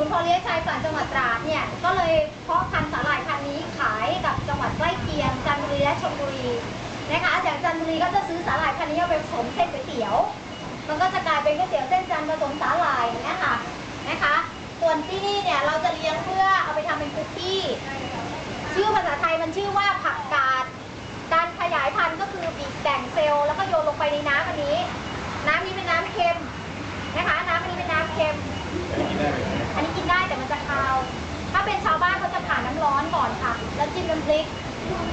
ฝั่งจังหวัดตราดเนี่ย ก็เลยเพาะพันธุ์สาหร่ายพันธุ์นี้ขายกับจังหวัดใกล้เคียงจันทบุรีและชลบุรีนะคะอย่างจันทบุรีก็จะซื้อสาหร่ายพันธุ์นี้เอาไปผสมเส้นก๋วยเตี๋ยว มันก็จะกลายเป็นก๋วยเตี๋ยวเส้นจันทร์ผสมสาหร่ายอย่างเงี้ยค่ะนะคะ ส่วนที่นี่เนี่ยเราจะเลี้ยงเพื่อเอาไปทำเป็นคุกกี้ ชื่อภาษาไทยมันชื่อว่าผักกาด การขยายพันธุ์ก็คือบีบแต่งเซลล์แล้วก็โยนลงไปในน้ำอันนี้ น้ำนี้ น้ำพริก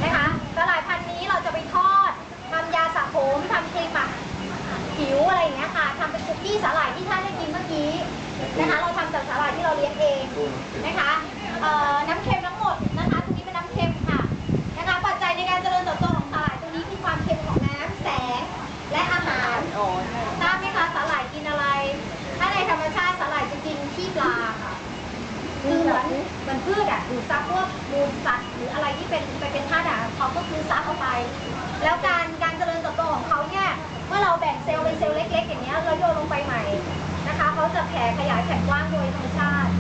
นะคะสลายพันธุ์นี้เราจะไปทอดทำยาสระผมทำครีมหมักผิวอะไรอย่างเงี้ยค่ะทำเป็นคุกกี้สาหร่ายที่ท่านได้กินเมื่อกี้นะคะ เราทำจากสาหร่ายที่เราเลี้ยงเองนะคะ เหมือนพืชอะดูดซับพวกมูลสัตว์หรืออะไรที่เป็นไปเป็นธาตุอะเขาก็คือซับเข้าไป แล้วการการเจริญเติบโตของเขาเนี่ยเมื่อเราแบ่งเซลล์เป็นเซลล์เล็ก ๆ อย่างเงี้ยแล้วโยนลงไปใหม่นะคะเขาจะแผ่ขยายแผ่นกว้างโดยธรรมชาติ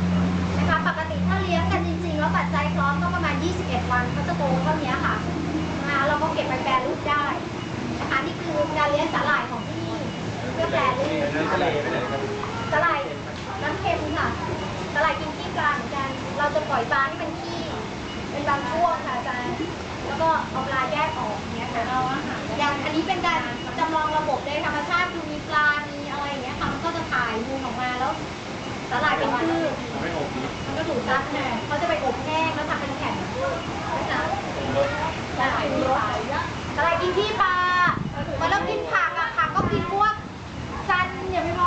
นะคะปกติถ้าเลี้ยงกันจริง ๆ แล้วปัจจัยพร้อมก็ประมาณ 21 วันเขาจะโตเท่านี้ค่ะนะคะเราก็เก็บไปแปรรูปได้นะคะนี่คือการเลี้ยงสาหร่ายของที่นี่เพื่อแปรรูปทะเลไปไหนครับสาหร่ายน้ำเค็มค่ะสาหร่ายกินขี้ปลาเหมือนกัน เราจะปล่อยปลาที่เป็นขี้เป็นบางช่วงค่ะอาจารย์ แล้วก็เอาปลาแยกออกเนี้ยค่ะอย่างอันนี้เป็นการจำลองระบบในธรรมชาติคือมีปลา มีอะไรอย่างเงี้ยค่ะมันก็จะถ่ายมูลออกมาแล้วสาหร่ายเป็นพืชไม่อบนี้มันก็ถูกซับแน่เ